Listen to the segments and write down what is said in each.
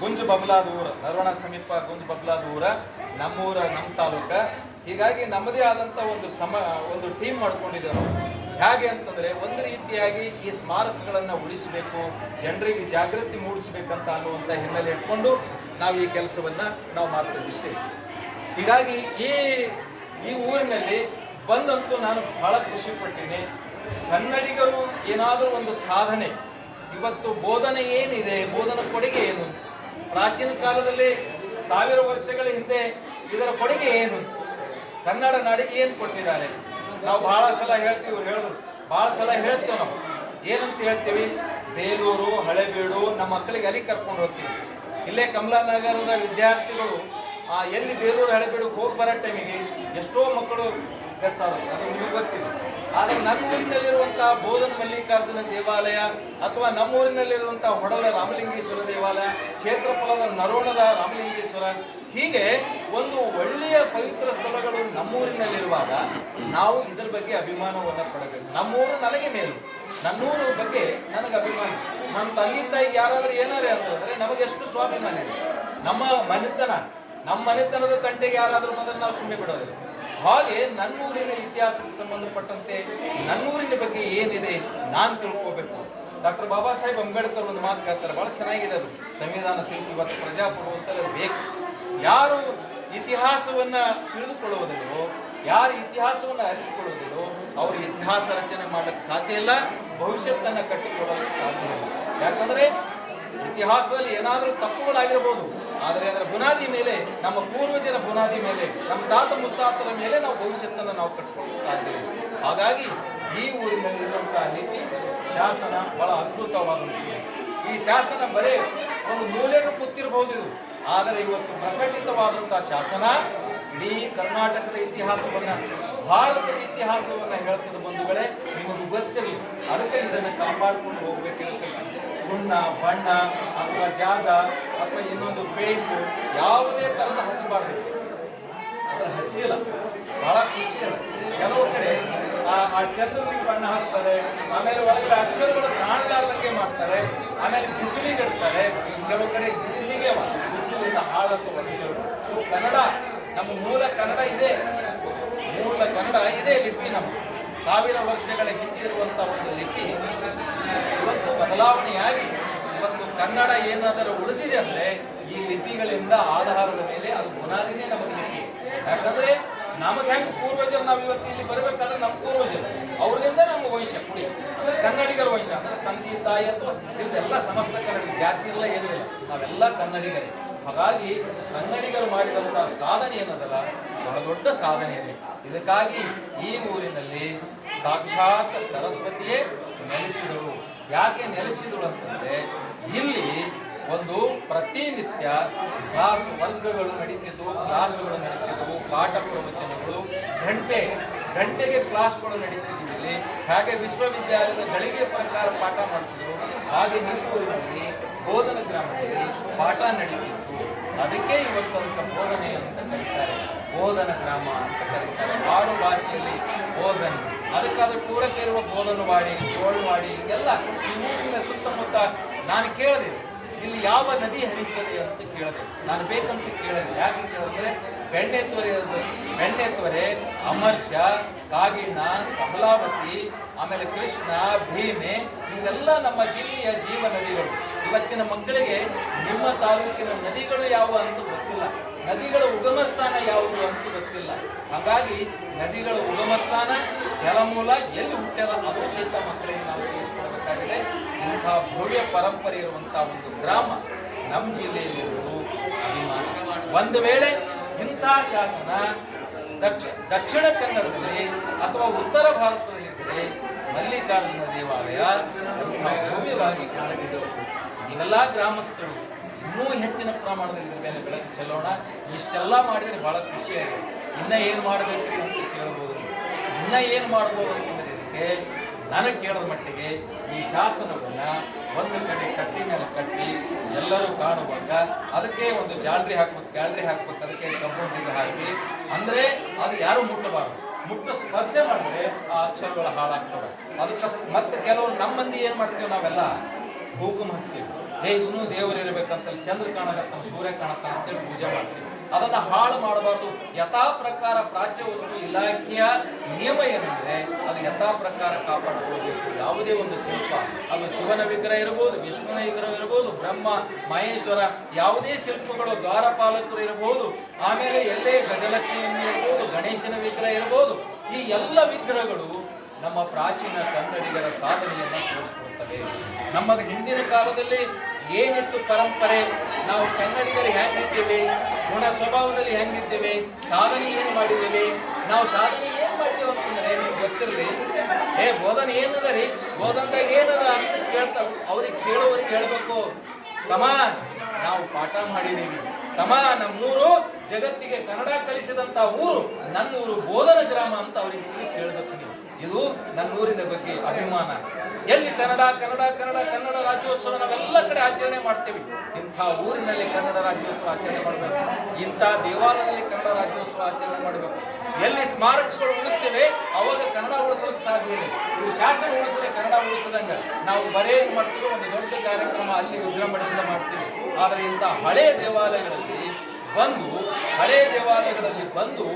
ಗುಂಜು ಬಬ್ಲಾದ ಊರ ನರವಣ ಸಮೀಪ ಗುಂಜು ಬಬ್ಲಾದ ಊರ ನಮ್ಮೂರ, ನಮ್ಮ ತಾಲೂಕ. ಹೀಗಾಗಿ ನಮ್ಮದೇ ಆದಂಥ ಒಂದು ಸಮ, ಒಂದು ಟೀಮ್ ಮಾಡ್ಕೊಂಡಿದ್ದೇವೆ ಹೇಗೆ ಅಂತಂದ್ರೆ ಒಂದು ರೀತಿಯಾಗಿ ಈ ಸ್ಮಾರಕಗಳನ್ನು ಉಳಿಸಬೇಕು, ಜನರಿಗೆ ಜಾಗೃತಿ ಮೂಡಿಸಬೇಕಂತ ಅನ್ನುವಂಥ ಹಿನ್ನೆಲೆ ಇಟ್ಕೊಂಡು ನಾವು ಈ ಕೆಲಸವನ್ನ ನಾವು ಮಾಡ್ತಿದ್ದೀವಿ ಇಷ್ಟೇ ಹೀಗಾಗಿ ಈ ಈ ಊರಿನಲ್ಲಿ ಬಂದಂತೂ ನಾನು ಬಹಳ ಖುಷಿ ಪಟ್ಟಿನಿ. ಕನ್ನಡಿಗರು ಏನಾದರೂ ಒಂದು ಸಾಧನೆ, ಇವತ್ತು ಬೋಧನೆ ಏನಿದೆ, ಬೋಧನ ಕೊಡುಗೆ ಏನು? ಪ್ರಾಚೀನ ಕಾಲದಲ್ಲಿ ಸಾವಿರ ವರ್ಷಗಳ ಹಿಂದೆ ಇದರ ಕೊಡುಗೆ ಏನು? ಕನ್ನಡ ನಾಡಿಗೆ ಏನು ಕೊಟ್ಟಿದ್ದಾರೆ? ನಾವು ಬಹಳ ಸಲ ಹೇಳ್ತೀವಿ ಇವ್ರು ಹೇಳಿದ್ರು. ಬಹಳ ಸಲ ಹೇಳ್ತೇವೆ ನಾವು. ಏನಂತ ಹೇಳ್ತೀವಿ? ಬೇಲೂರು ಹಳೆಬೀಡು ನಮ್ಮ ಮಕ್ಕಳಿಗೆ ಅಲ್ಲಿ ಕರ್ಕೊಂಡು ಹೋಗ್ತೀವಿ. ಇಲ್ಲೇ ಕಮಲಾನಗರದ ವಿದ್ಯಾರ್ಥಿಗಳು ಆ, ಎಲ್ಲಿ ಬೇಲೂರು ಹಳೆಬೀಡು ಹೋಗಿ ಬರೋ ಟೈಮಿಗೆ ಎಷ್ಟೋ ಮಕ್ಕಳು ಇರ್ತಾರೆ ಅದು ನಿಮಗೆ ಗೊತ್ತಿಲ್ಲ. ಆದರೆ ನಮ್ಮ ಊರಿನಲ್ಲಿರುವಂತಹ ಬೋಧನ ಮಲ್ಲಿಕಾರ್ಜುನ ದೇವಾಲಯ ಅಥವಾ ನಮ್ಮ ಊರಿನಲ್ಲಿರುವಂತಹ ಹೊಡಲ ರಾಮಲಿಂಗೇಶ್ವರ ದೇವಾಲಯ, ಕ್ಷೇತ್ರಫಲದ ನರೋಣದ ರಾಮಲಿಂಗೇಶ್ವರ, ಹೀಗೆ ಒಂದು ಒಳ್ಳೆಯ ಪವಿತ್ರ ಸ್ಥಳಗಳು ನಮ್ಮೂರಿನಲ್ಲಿರುವಾಗ ನಾವು ಇದರ ಬಗ್ಗೆ ಅಭಿಮಾನವನ್ನು ಪಡಬೇಕು. ನಮ್ಮೂರು ನನಗೆ ಮೇಲು. ನನ್ನೂರ ಬಗ್ಗೆ ನನಗೆ ಅಭಿಮಾನ. ನಮ್ಮ ತಂದೆ ತಾಯಿಗೆ ಯಾರಾದರೂ ಏನಾರೇ ಅಂತಂದ್ರೆ ನಮಗೆ ಎಷ್ಟು ಸ್ವಾಭಿಮಾನ ಇದೆ ನಮ್ಮ ಮನೆತನ, ನಮ್ಮ ಮನೆತನದ ತಂಟೆಗೆ ಯಾರಾದರೂ ಬಂದ್ರೆ ನಾವು ಸುಮ್ಮನೆ ಬಿಡೋದಿಲ್ಲ. ಹಾಗೆ ನನ್ನೂರಿನ ಇತಿಹಾಸಕ್ಕೆ ಸಂಬಂಧಪಟ್ಟಂತೆ ನನ್ನೂರಿನ ಬಗ್ಗೆ ಏನಿದೆ ನಾನು ತಿಳ್ಕೋಬೇಕು. ಡಾಕ್ಟರ್ ಬಾಬಾ ಸಾಹೇಬ್ ಅಂಬೇಡ್ಕರ್ ಒಂದು ಮಾತು ಹೇಳ್ತಾರೆ, ಬಹಳ ಚೆನ್ನಾಗಿದೆ ಅದು. ಸಂವಿಧಾನ ಶಿಲ್ಪಿ ಮತ್ತು ಪ್ರಜಾಪ್ರಭು ಅಂತಲೇ ಬೇಕು. ಯಾರು ಇತಿಹಾಸವನ್ನ ತಿಳಿದುಕೊಳ್ಳುವುದಿಲ್ಲವೋ, ಯಾರು ಇತಿಹಾಸವನ್ನು ಅರಿತುಕೊಳ್ಳುವುದಿಲ್ಲೋ ಅವರು ಇತಿಹಾಸ ರಚನೆ ಮಾಡಕ್ಕೆ ಸಾಧ್ಯ ಇಲ್ಲ, ಭವಿಷ್ಯತ್ತನ್ನು ಕಟ್ಟಿಕೊಳ್ಳಲು ಸಾಧ್ಯ ಇಲ್ಲ. ಯಾಕಂದ್ರೆ ಇತಿಹಾಸದಲ್ಲಿ ಏನಾದರೂ ತಪ್ಪುಗಳಾಗಿರ್ಬೋದು. ಆದರೆ ಅದರ ಬುನಾದಿ ಮೇಲೆ, ನಮ್ಮ ಪೂರ್ವಜರ ಬುನಾದಿ ಮೇಲೆ, ನಮ್ಮ ತಾತ ಮುತ್ತಾತರ ಮೇಲೆ ನಾವು ಭವಿಷ್ಯತ್ತನ್ನು ನಾವು ಕಟ್ಕೊಳ್ಳೋಕೆ ಸಾಧ್ಯ ಇದೆ ಹಾಗಾಗಿ ಈ ಊರಿನಲ್ಲಿರುವಂತಹ ಲಿಪಿ, ಶಾಸನ ಬಹಳ ಅದ್ಭುತವಾದಂಥದ್ದು. ಈ ಶಾಸನ ಬರೇ ಒಂದು ಮೂಲೆಗೂ ಕೂತಿರಬಹುದು ಇದು. ಆದರೆ ಇವತ್ತು ಪ್ರಕಟಿತವಾದಂತಹ ಶಾಸನ ಇಡೀ ಕರ್ನಾಟಕದ ಇತಿಹಾಸವನ್ನ, ಭಾರತದ ಇತಿಹಾಸವನ್ನ ಹೇಳ್ತದ ಬಂಧುಗಳೇ, ನಿಮಗೆ ಗೊತ್ತಿರಲಿ. ಅದಕ್ಕೆ ಇದನ್ನು ಕಾಪಾಡಿಕೊಂಡು ಹೋಗ್ಬೇಕಿರುತ್ತೆ. ಸುಣ್ಣ, ಬಣ್ಣ, ಅಥವಾ ಜಾಜ ಅಥವಾ ಇನ್ನೊಂದು ಪೇಂಟು ಯಾವುದೇ ಥರದ ಹಚ್ಚಬಾರ್ದು. ಅದರ ಹಚ್ಚಿಲ್ಲ. ಬಹಳ ಖುಷಿ ಇಲ್ಲ ಕೆಲವು ಕಡೆ ಆ ಆ ಬಣ್ಣ ಹಾಕ್ತಾರೆ ಆಮೇಲೆ ಒಳಗಡೆ ಅಕ್ಷರಗಳು ಕಾಣಲಾರ್ದಂಗೆ ಮಾಡ್ತಾರೆ, ಆಮೇಲೆ ಬಿಸಿಲಿಗೆ ಇಡ್ತಾರೆ. ಕೆಲವು ಕಡೆ ಬಿಸಿಲಿಗೆ ಬಿಸಿಲಿಂದ ಹಾಳತ್ತು ಅಕ್ಷರಗಳು. ಕನ್ನಡ ನಮ್ಮ ಮೂಲ ಕನ್ನಡ ಇದೆ. ಮೂಲ ಕನ್ನಡ ಇದೇ ಲಿಪಿ ನಮ್ಮ ಸಾವಿರ ವರ್ಷಗಳ ಹಿಂದೆ ಇರುವಂತ ಒಂದು ಲಿಪಿ ಇವತ್ತು ಬದಲಾವಣೆಯಾಗಿ ಕನ್ನಡ ಏನಾದರೂ ಉಳಿದಿದೆ ಅಂದ್ರೆ ಈ ಲಿಪಿಗಳಿಂದ ಆಧಾರದ ಮೇಲೆ ಅದು ಬುನಾದಿನೇ ನಮಗೆ ಲಿಪಿ. ಯಾಕಂದ್ರೆ ನಮಗೆ ಹೆಂಗ್ ಪೂರ್ವಜರು ನಾವು ಇವತ್ತು ಇಲ್ಲಿ ಬರಬೇಕಾದ್ರೆ ನಮ್ಮ ಪೂರ್ವಜರು. ಅವರಿಂದ ನಮ್ಮ ವಯಸ್ಸ ಕುಡಿ. ಅಂದ್ರೆ ಕನ್ನಡಿಗರ ವಂಶ ಅಂದ್ರೆ ತಂದೆ, ತಾಯಿ ಅಥವಾ ಇದೆಲ್ಲ ಸಮಸ್ತ ಕನ್ನಡಿಗ ಜಾತಿ ಇಲ್ಲ, ಏನೂ ಇಲ್ಲ. ನಾವೆಲ್ಲ ಕನ್ನಡಿಗರೇ. ಹಾಗಾಗಿ ಕನ್ನಡಿಗರು ಮಾಡಿದಂತಹ ಸಾಧನೆ ಏನದಲ್ಲ, ಬಹಳ ದೊಡ್ಡ ಸಾಧನೆ ಇದೆ. ಇದಕ್ಕಾಗಿ ಈ ಊರಿನಲ್ಲಿ ಸಾಕ್ಷಾತ್ ಸರಸ್ವತಿಯೇ ನೆಲೆಸಿದಳು ಯಾಕೆ ನೆಲೆಸಿದಳು ಅಂತಂದ್ರೆ, ಇಲ್ಲಿ ಒಂದು ಪ್ರತಿನಿತ್ಯ ಕ್ಲಾಸ್ ವರ್ಗಗಳು ನಡೀತಿದ್ದವು ಕ್ಲಾಸ್ಗಳು ನಡೀತಿದ್ದವು ಪಾಠ ಪ್ರವಚನಗಳು, ಗಂಟೆ, ಗಂಟೆಗೆ ಕ್ಲಾಸ್ಗಳು ನಡೀತಿದ್ವು ಇಲ್ಲಿ. ಹಾಗೆ ವಿಶ್ವವಿದ್ಯಾಲಯದ ಗಳಿಗೆ ಪ್ರಕಾರ ಪಾಠ ಮಾಡ್ತಿದ್ರು. ಹಾಗೆ ನಿಮ್ಮೂರಿನಲ್ಲಿ ಬೋಧನ ಗ್ರಾಮದಲ್ಲಿ ಪಾಠ ನಡೀತಿತ್ತು. ಅದಕ್ಕೆ ಇವತ್ತು ಅಂತ ಬೋಧನೆ ಅಂತ ಕರೀತಾರೆ. ಬೋಧನ ಗ್ರಾಮ ಅಂತ ಕರೀತಾರೆ. ಆಡು ಭಾಷೆಯಲ್ಲಿ ಬೋಧನೆ. ಅದಕ್ಕೆ ಅದು ಪೂರಕ ಇರುವ ಜೋಳು ಜೋಳವಾಡಿ ಹಿಂಗೆಲ್ಲ ಈ ಊರಿನ ಸುತ್ತಮುತ್ತ ನಾನು ಕೇಳಿದೆ, ಇಲ್ಲಿ ಯಾವ ನದಿ ಹರಿಯುತ್ತದೆ ಅಂತ ಕೇಳಿದೆ, ನಾನು ಬೇಕಂತ ಕೇಳಿದೆ, ಯಾಕೆ ಕೇಳಿದ್ರೆ ಬೆಣ್ಣೆತ್ವರೆ ಬೆಣ್ಣೆತ್ವರೆ ಅಮರ್ಜ, ಕಾಗಿಣ, ಕಮಲಾವತಿ, ಆಮೇಲೆ ಕೃಷ್ಣ, ಭೀಮೆ, ಇವೆಲ್ಲ ನಮ್ಮ ಜಿಲ್ಲೆಯ ಜೀವ ನದಿಗಳು. ಇವತ್ತಿನ ಮಕ್ಕಳಿಗೆ ನಿಮ್ಮ ತಾಲೂಕಿನ ನದಿಗಳು ಯಾವ ಅಂತ ಗೊತ್ತಿಲ್ಲ. ನದಿಗಳ ಉಗಮ ಸ್ಥಾನ ಗೊತ್ತಿಲ್ಲ ಹಾಗಾಗಿ ನದಿಗಳ ಉಗಮ ಸ್ಥಾನ ಜಲಮೂಲ ಎಲ್ಲಿ ಹುಟ್ಟ್ಯದ ಅದು ಸಹಿತ ಮಕ್ಕಳಿಗೆ ನಾವು ತಿಳಿಸ್ಕೊಡ್ಬೇಕಾಗಿದೆ. ಇಂತಹ ಭವ್ಯ ಪರಂಪರೆ ಇರುವಂತಹ ಒಂದು ಗ್ರಾಮ ನಮ್ಮ ಜಿಲ್ಲೆಯಲ್ಲಿರುವುದು ಅಭಿಮಾನ. ಒಂದು ವೇಳೆ ಇಂತಹ ಶಾಸನ ದಕ್ಷ, ದಕ್ಷಿಣ ಕನ್ನಡದಲ್ಲಿ ಅಥವಾ ಉತ್ತರ ಭಾರತದಲ್ಲಿದ್ದರೆ ಮಲ್ಲಿಕಾರ್ಜುನ ದೇವಾಲಯ ಭವ್ಯವಾಗಿ ಕಾಣಲಿದ್ದು ನೀವೆಲ್ಲ ಗ್ರಾಮಸ್ಥರು ಇನ್ನೂ ಹೆಚ್ಚಿನ ಪ್ರಮಾಣದಲ್ಲಿ ಇದ್ರ ಮೇಲೆ ಬೆಳಕು ಚೆಲ್ಲೋಣ. ಇಷ್ಟೆಲ್ಲ ಮಾಡಿದರೆ ಬಹಳ ಖುಷಿಯಾಗಿದೆ ಇನ್ನ ಏನು ಮಾಡಬೇಕು ಅಂತ ಕೇಳ್ಬೋದು. ಇನ್ನ ಏನು ಮಾಡ್ಬೋದು ಅಂತ ಇದಕ್ಕೆ ನನಗೆ ಕೇಳದ ಮಟ್ಟಿಗೆ ಈ ಶಾಸನವನ್ನ ಒಂದು ಕಡೆ ಕಟ್ಟಿ ಮೇಲೆ ಕಟ್ಟಿ ಎಲ್ಲರೂ ಕಾಣುವಾಗ ಅದಕ್ಕೆ ಒಂದು ಜಾಲ್ರಿ ಹಾಕ್ಬೇಕು ಜಾಲ್ರಿ ಹಾಕ್ಬೇಕು, ಅದಕ್ಕೆ ಕಂಪೌಂಡ್ ಇದು ಹಾಕಿ, ಅಂದ್ರೆ ಅದು ಯಾರು ಮುಟ್ಟಬಾರದು. ಮುಟ್ಟು ಸ್ಪರ್ಶ ಮಾಡಿದ್ರೆ ಆ ಅಕ್ಷರಗಳು ಹಾಳಾಗ್ತವೆ. ಅದಕ್ಕೆ ಮತ್ತೆ ಕೆಲವರು ನಮ್ಮ ಮಂದಿ ಏನು ಮಾಡ್ತೀವಿ ನಾವೆಲ್ಲ? ಹೂಕುಮ್ ಹಸ್ತೀವಿ ಹೇ ಇದನ್ನು ದೇವರು ಇರಬೇಕಂತ ಚಂದ್ರ ಕಾಣಕತ್ತ ಸೂರ್ಯ ಕಾಣತ್ತ ಅಂತೇಳಿ ಪೂಜೆ ಮಾಡ್ತೀವಿ. ಅದನ್ನ ಹಾಳು ಮಾಡಬಾರ್ದು. ಯಥಾ ಪ್ರಕಾರ ಪ್ರಾಚ್ಯ ವಸ್ತು ಇಲಾಖೆಯ ನಿಯಮ ಏನಂದ್ರೆ ಅದು ಯಥಾ ಪ್ರಕಾರ ಕಾಪಾಡಿಕೊಳ್ಬೇಕು ಯಾವುದೇ ಒಂದು ಶಿಲ್ಪ, ಅದು ಶಿವನ ವಿಗ್ರಹ ಇರಬಹುದು ವಿಷ್ಣುವಿನ ವಿಗ್ರಹ ಇರಬಹುದು ಬ್ರಹ್ಮ, ಮಹೇಶ್ವರ, ಯಾವುದೇ ಶಿಲ್ಪಗಳು, ದ್ವಾರಪಾಲಕರು ಇರಬಹುದು ಆಮೇಲೆ ಎಲ್ಲೇ ಗಜಲಕ್ಷ್ಮಿಯನ್ನು ಇರಬಹುದು ಗಣೇಶನ ವಿಗ್ರಹ ಇರಬಹುದು ಈ ಎಲ್ಲ ವಿಗ್ರಹಗಳು ನಮ್ಮ ಪ್ರಾಚೀನ ಕನ್ನಡಿಗರ ಸಾಧನೆಯನ್ನು ತೋರಿಸಿಕೊಡ್ತವೆ ನಮ್ಮ ಹಿಂದಿನ ಕಾಲದಲ್ಲಿ ಏನಿತ್ತು ಪರಂಪರೆ ನಾವು ಕನ್ನಡಿಗರು ಹೆಂಗಿದ್ದೇವೆ, ಗುಣ ಸ್ವಭಾವದಲ್ಲಿ ಹೆಂಗಿದ್ದೇವೆ, ಸಾಧನೆ ಏನು ಮಾಡಿದ್ದೇವೆ, ನಾವು ಸಾಧನೆ ಏನು ಮಾಡಿದ್ದೇವೆ ಅಂತಂದ್ರೆ ನಿಮ್ಗೆ ಗೊತ್ತಿರಲಿ. ಏ, ಬೋಧನೆ ಏನದ ರೀ? ಬೋಧನದಾಗ ಏನದ ಅಂತ ಕೇಳ್ತಾವ ಅವ್ರಿಗೆ ಕೇಳೋರಿಗೆ ಹೇಳ್ಬೇಕು. ತಮ ನಾವು ಪಾಠ ಮಾಡಿದ್ದೀವಿ. ತಮ ನಮ್ಮೂರು ಜಗತ್ತಿಗೆ ಕನ್ನಡ ಕಲಿಸಿದಂತ ಊರು, ನನ್ನೂರು ಬೋಧನ ಗ್ರಾಮ ಅಂತ ಅವ್ರಿಗೆ ತಿಳಿಸಿ ಹೇಳ್ಬೇಕು ನೀವು. ಇದು ನನ್ನ ಊರಿನ ಬಗ್ಗೆ ಅಭಿಮಾನ. ಎಲ್ಲಿ ಕನ್ನಡ ಕನ್ನಡ ಕನ್ನಡ ಕನ್ನಡ ರಾಜ್ಯೋತ್ಸವ ನಾವೆಲ್ಲ ಕಡೆ ಆಚರಣೆ ಮಾಡ್ತೇವೆ. ಇಂಥ ಊರಿನಲ್ಲಿ ಕನ್ನಡ ರಾಜ್ಯೋತ್ಸವ ಆಚರಣೆ ಮಾಡಬೇಕು. ಇಂಥ ದೇವಾಲಯದಲ್ಲಿ ಕನ್ನಡ ರಾಜ್ಯೋತ್ಸವ ಆಚರಣೆ ಮಾಡಬೇಕು. ಎಲ್ಲಿ ಸ್ಮಾರಕಗಳು ಉಳಿಸ್ತೇವೆ, ಅವಾಗ ಕನ್ನಡ ಉಳಿಸೋಕೆ ಸಾಧ್ಯ ಇದೆ ಇವು ಶಾಸನ ಉಳಿಸದೆ ಕನ್ನಡ ಉಳಿಸದಂಗ. ನಾವು ಬರೇ ಮಾಡ್ತೀವಿ, ಒಂದು ದೊಡ್ಡ ಕಾರ್ಯಕ್ರಮ ಅಲ್ಲಿ ವಿಜೃಂಭಣೆಯಿಂದ ಮಾಡ್ತೀವಿ. ಆದರೆ ಇಂಥ ಹಳೆಯ ದೇವಾಲಯಗಳಲ್ಲಿ ಬಂದು ಹಳೆ ದೇವಾಲಯಗಳಲ್ಲಿ ಬಂದು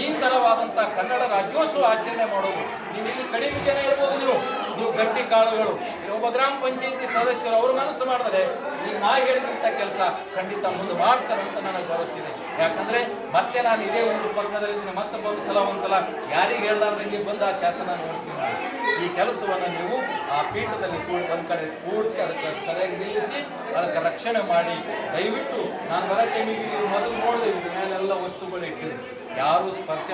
ಈ ತರವಾದಂತಹ ಕನ್ನಡ ರಾಜ್ಯೋತ್ಸವ ಆಚರಣೆ ಮಾಡೋದು. ನೀವು ಇಲ್ಲಿ ಕಡಿಮೆ ಜನ ಇರ್ಬೋದು ನೀವು. ನೀವು ಗಟ್ಟಿ ಕಾಳುಗಳು. ಒಬ್ಬ ಗ್ರಾಮ ಪಂಚಾಯತಿ ಸದಸ್ಯರು ಅವರು ಮನಸ್ಸು ಮಾಡಿದ್ರೆ ಈಗ ನಾ ಹೇಳಿದಂತ ಕೆಲಸ ಖಂಡಿತ ಮುಂದೆ ಮಾಡ್ತಾರೆ ಅಂತ ನನಗೆ ಭರವಸೆ ಯಾಕಂದ್ರೆ ಮತ್ತೆ ನಾನು ಇದೇ ಒಂದು ಪಕ್ಕದಲ್ಲಿ ಮತ್ತೆ ಒಂದು ಸಲ ಒಂದ್ಸಲ ಯಾರಿಗೆ ಹೇಳ್ಲಾರ್ದಂಗೆ ಬಂದು ಆ ಶಾಸನ ನೋಡ್ತೀನಿ ಈ ಕೆಲಸವನ್ನು ನೀವು ಆ ಪೀಠದಲ್ಲಿ ಕೂಡ ಒಂದ್ ಕಡೆ ಕೂಡಿಸಿ ಅದಕ್ಕೆ ಸರಿಯಾಗಿ ನಿಲ್ಲಿಸಿ, ಅದಕ್ಕೆ ರಕ್ಷಣೆ ಮಾಡಿ, ದಯವಿಟ್ಟು ನಾನು ಬರೋ ಟೈಮಿಗೆ ಮೊದಲು ನೋಡಿದೆ ಮೇಲೆಲ್ಲ ವಸ್ತುಗಳು ಇಟ್ಟಿದೆ ಯಾರು ಸ್ಪರ್ಶ